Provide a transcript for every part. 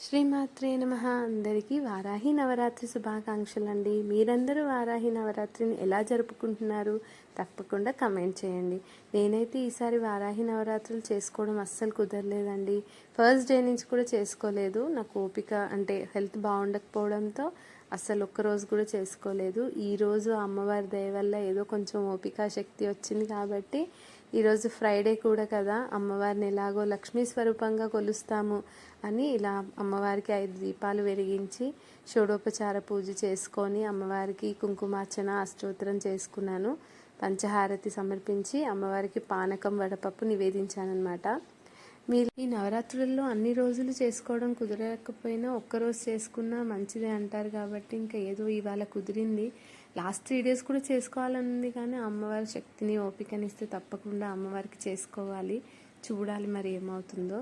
శ్రీమాత్రే నమ. అందరికీ వారాహి నవరాత్రి శుభాకాంక్షలు అండి మీరందరూ వారాహి నవరాత్రిని ఎలా జరుపుకుంటున్నారు? తప్పకుండా కమెంట్ చేయండి. నేనైతే ఈసారి వారాహి నవరాత్రులు చేసుకోవడం అస్సలు కుదరలేదండి. ఫస్ట్ డే నుంచి కూడా చేసుకోలేదు. నాకు ఓపిక అంటే హెల్త్ బాగుండకపోవడంతో అస్సలు ఒక్కరోజు కూడా చేసుకోలేదు. ఈరోజు అమ్మవారి దయ వల్ల ఏదో కొంచెం ఓపిక శక్తి వచ్చింది కాబట్టి ఈరోజు ఫ్రైడే కూడా కదా అమ్మవారిని ఎలాగో లక్ష్మీ స్వరూపంగా కొలుస్తాము అని ఇలా అమ్మవారికి ఐదు దీపాలు వెలిగించి షోడోపచార పూజ చేసుకొని అమ్మవారికి కుంకుమార్చన అష్టోత్తరం చేసుకున్నాను. పంచహారతి సమర్పించి అమ్మవారికి పానకం వడపప్పు నివేదించానన్నమాట. మీరు ఈ నవరాత్రుల్లో అన్ని రోజులు చేసుకోవడం కుదరకపోయినా ఒక్కరోజు చేసుకున్నా మంచిదే అంటారు కాబట్టి ఇంకా ఏదో ఇవాళ కుదిరింది. లాస్ట్ త్రీ డేస్ కూడా చేసుకోవాలని ఉంది కానీ అమ్మవారి శక్తిని ఓపికనిస్తే తప్పకుండా అమ్మవారికి చేసుకోవాలి. చూడాలి మరి ఏమవుతుందో.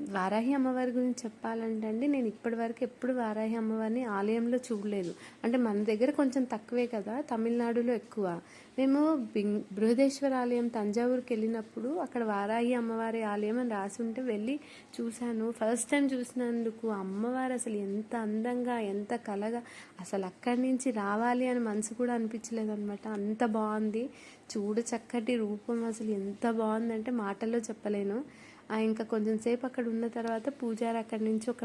వారాహి అమ్మవారి గురించి చెప్పాలంటే అండి నేను ఇప్పటివరకు ఎప్పుడు వారాహి అమ్మవారిని ఆలయంలో చూడలేదు. అంటే మన దగ్గర కొంచెం తక్కువే కదా తమిళనాడులో ఎక్కువ. మేము బింగ్ బృహదేశ్వర ఆలయం తంజావూరుకి వెళ్ళినప్పుడు అక్కడ వారాహి అమ్మవారి ఆలయం అని రాసి ఉంటే వెళ్ళి చూశాను. ఫస్ట్ టైం చూసినందుకు అమ్మవారు అసలు ఎంత అందంగా ఎంత కలగా అసలు అక్కడి నుంచి రావాలి అని మనసు కూడా అనిపించలేదు అనమాట అంత బాగుంది. చూడ చక్కటి రూపం అసలు ఎంత బాగుందంటే మాటల్లో చెప్పలేను. ఇంకా కొంచెం సేపు అక్కడ ఉన్న తర్వాత పూజారి అక్కడి నుంచి ఒక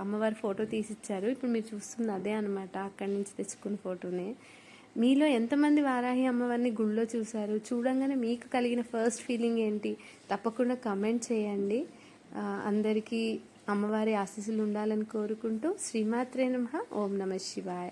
అమ్మవారి ఫోటో తీసిచ్చారు. ఇప్పుడు మీరు చూస్తుంది అదే అనమాట అక్కడి నుంచి తెచ్చుకున్న ఫోటోనే. మీలో ఎంతమంది వారాహి అమ్మవారిని గుళ్ళో చూశారు? చూడంగానే మీకు కలిగిన ఫస్ట్ ఫీలింగ్ ఏంటి? తప్పకుండా కమెంట్ చేయండి. అందరికీ అమ్మవారి ఆశీస్సులు ఉండాలని కోరుకుంటూ శ్రీమాత్రే నమ ఓం నమ శివాయ.